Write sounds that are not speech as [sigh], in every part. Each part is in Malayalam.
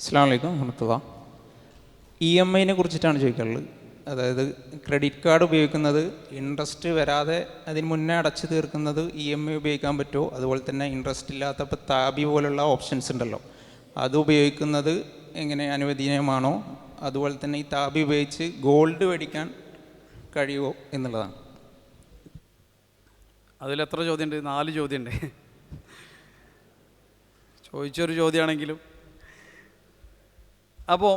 അസ്സാം വലൈക്കും വറഹമത്തുള്ള. ഇ എം ഐനെ കുറിച്ചിട്ടാണ് ചോദിക്കാറുള്ളത് അതായത് ക്രെഡിറ്റ് കാർഡ് ഉപയോഗിക്കുന്നത് ഇൻട്രസ്റ്റ് വരാതെ അതിന് മുന്നേ അടച്ചു തീർക്കുന്നത് ഇ എം ഐ ഉപയോഗിക്കാൻ പറ്റുമോ? അതുപോലെ തന്നെ ഇൻട്രസ്റ്റ് ഇല്ലാത്ത ഇപ്പോൾ താബി പോലുള്ള ഓപ്ഷൻസ് ഉണ്ടല്ലോ. അത് ഉപയോഗിക്കുന്നത് എങ്ങനെ അനുവദനീയമാണോ? അതുപോലെ തന്നെ ഈ താബി ഉപയോഗിച്ച് ഗോൾഡ് മേടിക്കാൻ കഴിയുമോ എന്നുള്ളതാണ്. അതിലെത്ര ചോദ്യമുണ്ട്? നാല് ചോദ്യമുണ്ട്. ചോദിച്ചൊരു ചോദ്യമാണെങ്കിലും അപ്പോൾ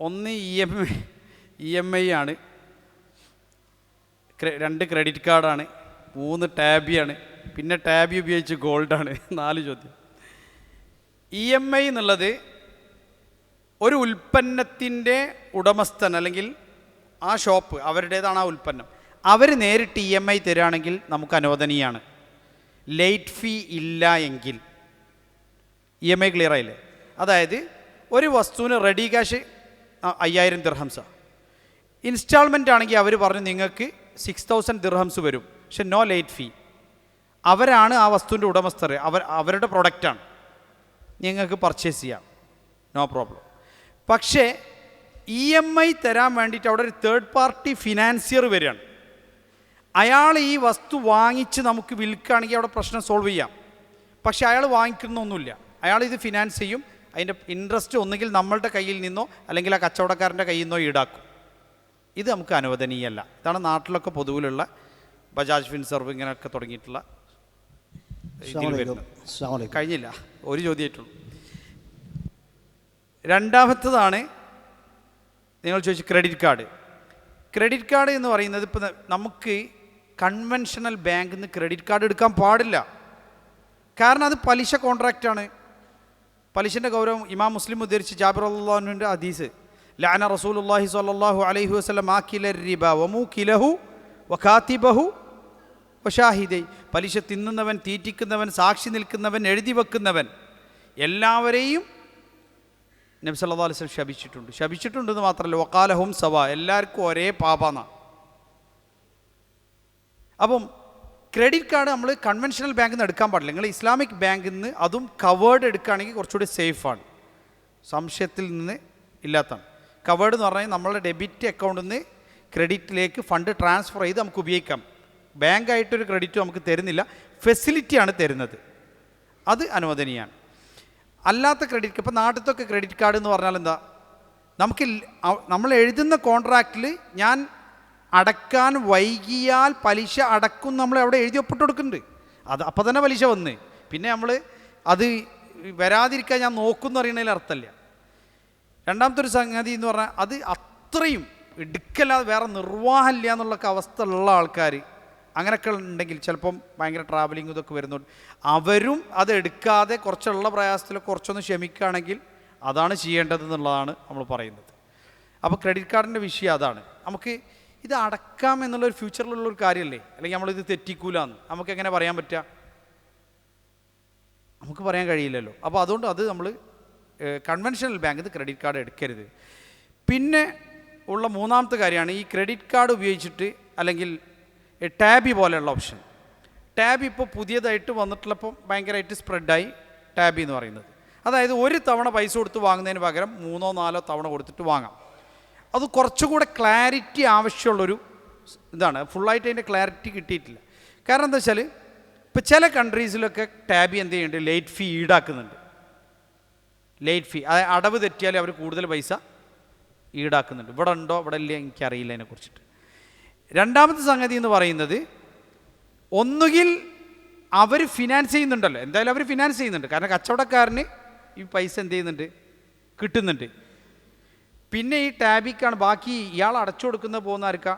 ഒന്ന് E M E M I ആണ്. രണ്ട് ക്രെഡിറ്റ് കാർഡാണ് മൂന്ന് ടാബി ആണ്. പിന്നെ ടാബി ഉപയോഗിച്ച് ഗോൾഡാണ് [laughs] നാല് ചോദ്യം. ഇ എം ഐ എന്നുള്ളത് ഒരു ഉൽപ്പന്നത്തിന്റെ ഉടമസ്ഥൻ അല്ലെങ്കിൽ ആ ഷോപ്പ് അവരുടേതാണ് ആ ഉൽപ്പന്നം. അവർ നേരിട്ട് ഇ എം ഐ തരികയാണെങ്കിൽ നമുക്ക് അനുവദനീയമാണ് ലേറ്റ് ഫീ ഇല്ല എങ്കിൽ. ഇ എം ഐ ക്ലിയർ ആയില്ലേ? അതായത് ഒരു വസ്തുവിന് റെഡി ക്യാഷ് അയ്യായിരം ദിർഹംസ ഇൻസ്റ്റാൾമെന്റ് ആണെങ്കിൽ അവർ പറഞ്ഞു നിങ്ങൾക്ക് സിക്സ് തൗസൻഡ് ദിർഹംസ് വരും. പക്ഷെ നോ ലേറ്റ് ഫീ അവരാണ് ആ വസ്തുവിന്റെ ഉടമസ്ഥർ. അവർ അവരുടെ പ്രൊഡക്റ്റാണ് നിങ്ങൾക്ക് പർച്ചേസ് ചെയ്യാം. നോ പ്രോബ്ലം പക്ഷേ ഇ എം ഐ തരാൻ വേണ്ടിയിട്ട് അവിടെ ഒരു തേർഡ് പാർട്ടി ഫിനാൻസിയർ വരികയാണ്. അയാൾ ഈ വസ്തു വാങ്ങിച്ച് നമുക്ക് വിൽക്കുകയാണെങ്കിൽ അവിടെ പ്രശ്നം സോൾവ് ചെയ്യാം. പക്ഷേ അയാൾ വാങ്ങിക്കുന്നൊന്നുമില്ല. അയാൾ ഇത് ഫിനാൻസ് ചെയ്യും. അതിന്റെ ഇൻട്രസ്റ്റ് ഒന്നുകിൽ നമ്മളുടെ കയ്യിൽ നിന്നോ അല്ലെങ്കിൽ ആ കച്ചവടക്കാരന്റെ കയ്യിൽ നിന്നോ ഈടാക്കും. ഇത് നമുക്ക് അനുവദനീയല്ല. ഇതാണ് നാട്ടിലൊക്കെ പൊതുവിലുള്ള ബജാജ് ഫിൻസർവ് ഇങ്ങനെയൊക്കെ തുടങ്ങിയിട്ടുള്ള കഴിഞ്ഞില്ല. ഒരു ചോദ്യമായിട്ടുള്ളൂ. രണ്ടാമത്തതാണ് നിങ്ങൾ ചോദിച്ചു ക്രെഡിറ്റ് കാർഡ് ക്രെഡിറ്റ് കാർഡ് എന്ന് പറയുന്നത് ഇപ്പം നമുക്ക് കൺവെൻഷണൽ ബാങ്കിൽ നിന്ന് ക്രെഡിറ്റ് കാർഡ് എടുക്കാൻ പാടില്ല. കാരണം അത് പലിശ കോൺട്രാക്റ്റാണ് പലിശന്റെ ഗൗരവം ഇമാം മുസ്ലിം ഉദ്ധരിച്ച് ജാബിർ അള്ളാഹുവിന്റെ ഹദീസ്. ലാന റസൂലുല്ലാഹി സ്വല്ലല്ലാഹു അലൈഹി വസല്ലം ആക്കില റിബ വമു കിലഹു വഖാത്തിബഹു വഷാഹിദൈ പലിശ തിന്നുന്നവൻ തീറ്റിക്കുന്നവൻ സാക്ഷി നിൽക്കുന്നവൻ എഴുതി വെക്കുന്നവൻ എല്ലാവരെയും നബി സല്ലല്ലാഹു അലൈഹി വസല്ലം ശപിച്ചിട്ടുണ്ട്. ശപിച്ചിട്ടുണ്ടെന്ന് മാത്രമല്ല വക്കാലഹും സവ. എല്ലാവർക്കും ഒരേ പാപാന്ന. അപ്പം ക്രെഡിറ്റ് കാർഡ് നമ്മൾ കൺവെൻഷണൽ ബാങ്കിൽ നിന്ന് എടുക്കാൻ പാടില്ല. നിങ്ങൾ ഇസ്ലാമിക് ബാങ്കിൽ നിന്ന് അതും കവേർഡ് എടുക്കുകയാണെങ്കിൽ കുറച്ചുകൂടി സേഫാണ് സംശയത്തിൽ നിന്ന് ഇല്ലാത്തതാണ്. കവേർഡ് എന്ന് പറഞ്ഞാൽ നമ്മളുടെ ഡെബിറ്റ് അക്കൗണ്ടിൽ നിന്ന് ക്രെഡിറ്റിലേക്ക് ഫണ്ട് ട്രാൻസ്ഫർ ചെയ്ത് നമുക്ക് ഉപയോഗിക്കാം. ബാങ്കായിട്ടൊരു ക്രെഡിറ്റ് നമുക്ക് തരുന്നില്ല. ഫെസിലിറ്റിയാണ് തരുന്നത്. അത് അനുവദനീയമാണ്. അല്ലാത്ത ക്രെഡിറ്റ് ഇപ്പോൾ നാട്ടിലത്തൊക്കെ ക്രെഡിറ്റ് കാർഡ് എന്ന് പറഞ്ഞാൽ എന്താ? നമുക്ക് നമ്മൾ എഴുതുന്ന കോൺട്രാക്റ്റിൽ ഞാൻ അടക്കാൻ വൈകിയാൽ പലിശ അടക്കും നമ്മൾ അവിടെ എഴുതി ഒപ്പിട്ട് കൊടുക്കുന്നുണ്ട്. അത് അപ്പോൾ തന്നെ പലിശ വന്ന്. പിന്നെ നമ്മൾ അത് വരാതിരിക്കാൻ ഞാൻ നോക്കുമെന്ന് അറിയണതിൽ അർത്ഥമില്ല. രണ്ടാമത്തെ ഒരു സംഗതി എന്ന് പറഞ്ഞാൽ അത് അത്രയും എടുക്കല്ലാതെ വേറെ നിർവാഹമില്ല എന്നുള്ള അവസ്ഥ ഉള്ള ആൾക്കാർ അങ്ങനെയൊക്കെ ഉണ്ടെങ്കിൽ ചിലപ്പം ഭയങ്കര ട്രാവലിംഗ് ഇതൊക്കെ വരുന്നുണ്ട്. അവരും അത് എടുക്കാതെ കുറച്ചുള്ള പ്രയാസത്തിൽ കുറച്ചൊന്ന് ക്ഷമിക്കുകയാണെങ്കിൽ അതാണ് ചെയ്യേണ്ടത് എന്നുള്ളതാണ് നമ്മൾ പറയുന്നത്. അപ്പോൾ ക്രെഡിറ്റ് കാർഡിന്റെ വിഷയം അതാണ്. നമുക്ക് ഇത് അടക്കാം എന്നുള്ള ഒരു ഫ്യൂച്ചറിലുള്ള ഒരു കാര്യമല്ലേ അല്ലെങ്കിൽ നമ്മളിത് തെറ്റിക്കൂലെന്ന്. നമുക്ക് എങ്ങനെ പറയാൻ പറ്റുക നമുക്ക് പറയാൻ കഴിയില്ലല്ലോ. അപ്പോൾ അതുകൊണ്ട് അത് നമ്മൾ കൺവെൻഷണൽ ബാങ്കിൽ നിന്ന് ക്രെഡിറ്റ് കാർഡ് എടുക്കരുത്. പിന്നെ ഉള്ള മൂന്നാമത്തെ കാര്യമാണ് ഈ ക്രെഡിറ്റ് കാർഡ് ഉപയോഗിച്ചിട്ട് അല്ലെങ്കിൽ ടാബി പോലെയുള്ള ഓപ്ഷൻ. ടാബ് ഇപ്പോൾ പുതിയതായിട്ട് വന്നിട്ടുള്ളപ്പോൾ ഭയങ്കരമായിട്ട് സ്പ്രെഡായി ടാബി എന്ന് പറയുന്നത്. അതായത് ഒരു തവണ പൈസ കൊടുത്ത് വാങ്ങുന്നതിന് പകരം മൂന്നോ നാലോ തവണ കൊടുത്തിട്ട് വാങ്ങാം. അത് കുറച്ചുകൂടെ ക്ലാരിറ്റി ആവശ്യമുള്ളൊരു ഇതാണ്. ഫുള്ളായിട്ട് അതിന്റെ ക്ലാരിറ്റി കിട്ടിയിട്ടില്ല. കാരണം എന്താ വെച്ചാൽ ഇപ്പോൾ ചില കൺട്രീസിലൊക്കെ ടാബ് എന്ത് ചെയ്യുന്നുണ്ട്? ലേറ്റ് ഫീ ഈടാക്കുന്നുണ്ട്. ലേറ്റ് ഫീ അതായത് അടവ് തെറ്റിയാൽ അവർ കൂടുതൽ പൈസ ഈടാക്കുന്നുണ്ട്. ഇവിടെ ഉണ്ടോ? ഇവിടെ ഇല്ല? എനിക്കറിയില്ല അതിനെക്കുറിച്ചിട്ട്. രണ്ടാമത്തെ സംഗതി എന്ന് പറയുന്നത് ഒന്നുകിൽ അവർ ഫിനാൻസ് ചെയ്യുന്നുണ്ടല്ലോ. എന്തായാലും അവർ ഫിനാൻസ് ചെയ്യുന്നുണ്ട്. കാരണം കച്ചവടക്കാരന് ഈ പൈസ എന്ത് ചെയ്യുന്നുണ്ട്? കിട്ടുന്നുണ്ട്. പിന്നെ ഈ ടാബിക്കാണ്. ബാക്കി ഇയാൾ അടച്ചു കൊടുക്കുന്ന പോകുന്ന ആർക്ക?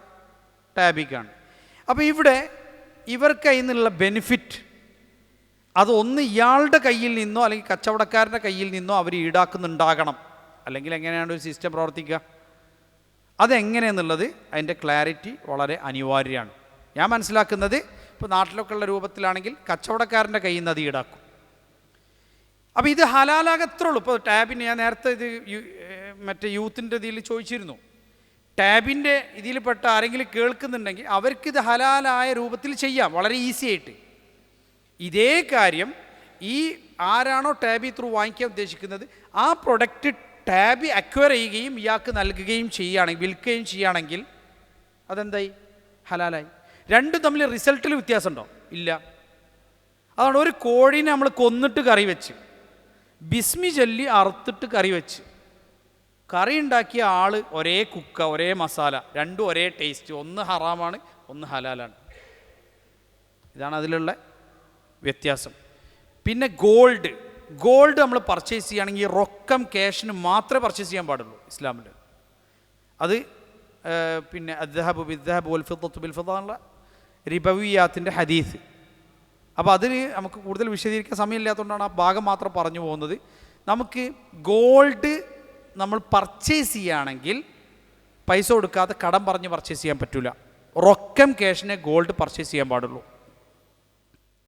ടാബിക്കാണ്. അപ്പോൾ ഇവിടെ ഇവർക്ക് അതിൽ നിന്നുള്ള ബെനിഫിറ്റ് അത് ഒന്ന് ഇയാളുടെ കയ്യിൽ നിന്നോ അല്ലെങ്കിൽ കച്ചവടക്കാരന്റെ കയ്യിൽ നിന്നോ അവർ ഈടാക്കുന്നുണ്ടാകണം. അല്ലെങ്കിൽ എങ്ങനെയാണ് ഒരു സിസ്റ്റം പ്രവർത്തിക്കുക? അതെങ്ങനെയെന്നുള്ളത് അതിന്റെ ക്ലാരിറ്റി വളരെ അനിവാര്യമാണ്. ഞാൻ മനസ്സിലാക്കുന്നത് ഇപ്പോൾ നാട്ടിലൊക്കെ ഉള്ള രൂപത്തിലാണെങ്കിൽ കച്ചവടക്കാരന്റെ കയ്യിൽ നിന്ന് അത് ഈടാക്കും. അപ്പോൾ ഇത് ഹലാലാകത്രേ ഉള്ളൂ. ഇപ്പോൾ ടാബിന് ഞാൻ നേരത്തെ ഇത് മറ്റേ യൂത്തിന്റെ ഇതിൽ ചോദിച്ചിരുന്നു. ടാബിന്റെ ഇതിൽപ്പെട്ട ആരെങ്കിലും കേൾക്കുന്നുണ്ടെങ്കിൽ അവർക്കിത് ഹലാലായ രൂപത്തിൽ ചെയ്യാം വളരെ ഈസി ആയിട്ട്. ഇതേ കാര്യം ഈ ആരാണോ ടാബി ത്രൂ വാങ്ങിക്കാൻ ഉദ്ദേശിക്കുന്നത് ആ പ്രൊഡക്റ്റ് ടാബി അക്വയർ ചെയ്യുകയും ഇയാൾക്ക് നൽകുകയും ചെയ്യുകയാണെങ്കിൽ വിൽക്കുകയും ചെയ്യുകയാണെങ്കിൽ അതെന്തായി? ഹലാലായി. രണ്ടും തമ്മിൽ റിസൾട്ടിൽ വ്യത്യാസമുണ്ടോ? ഇല്ല. അതാണ് ഒരു കോഴീനെ നമ്മൾ കൊന്നിട്ട് കറി വെച്ച് ബിസ്മി ചൊല്ലി അറുത്തിട്ട് കറി വെച്ച് കറി ഉണ്ടാക്കിയ ആൾ ഒരേ കുക്ക ഒരേ മസാല രണ്ടും ഒരേ ടേസ്റ്റ് ഒന്ന് ഹറാമാണ് ഒന്ന് ഹലാലാണ്. ഇതാണ് അതിലുള്ള വ്യത്യാസം. പിന്നെ ഗോൾഡ് ഗോൾഡ് നമ്മൾ പർച്ചേസ് ചെയ്യുകയാണെങ്കിൽ റൊക്കം ക്യാഷിന് മാത്രമേ പർച്ചേസ് ചെയ്യാൻ പാടുള്ളൂ ഇസ്ലാമിൽ അത് പിന്നെ അദ്ഹബ് ബിദ്ഹബ് വൽ ഫിദ്ദത്തു ബിൽ ഫിദ്ദ എന്നുള്ള റിബവിയാത്തിന്റെ ഹദീസ്. അപ്പോൾ അതിന് നമുക്ക് കൂടുതൽ വിശദീകരിക്കാൻ സമയമില്ലാത്തതുകൊണ്ടാണ് ആ ഭാഗം മാത്രം പറഞ്ഞു പോകുന്നത്. നമുക്ക് ഗോൾഡ് നമ്മൾ പർച്ചേസ് ചെയ്യുകയാണെങ്കിൽ പൈസ കൊടുക്കാതെ കടം പറഞ്ഞ് പർച്ചേസ് ചെയ്യാൻ പറ്റില്ല റൊക്കം ക്യാഷിനെ ഗോൾഡ് പർച്ചേസ് ചെയ്യാൻ പാടുള്ളൂ.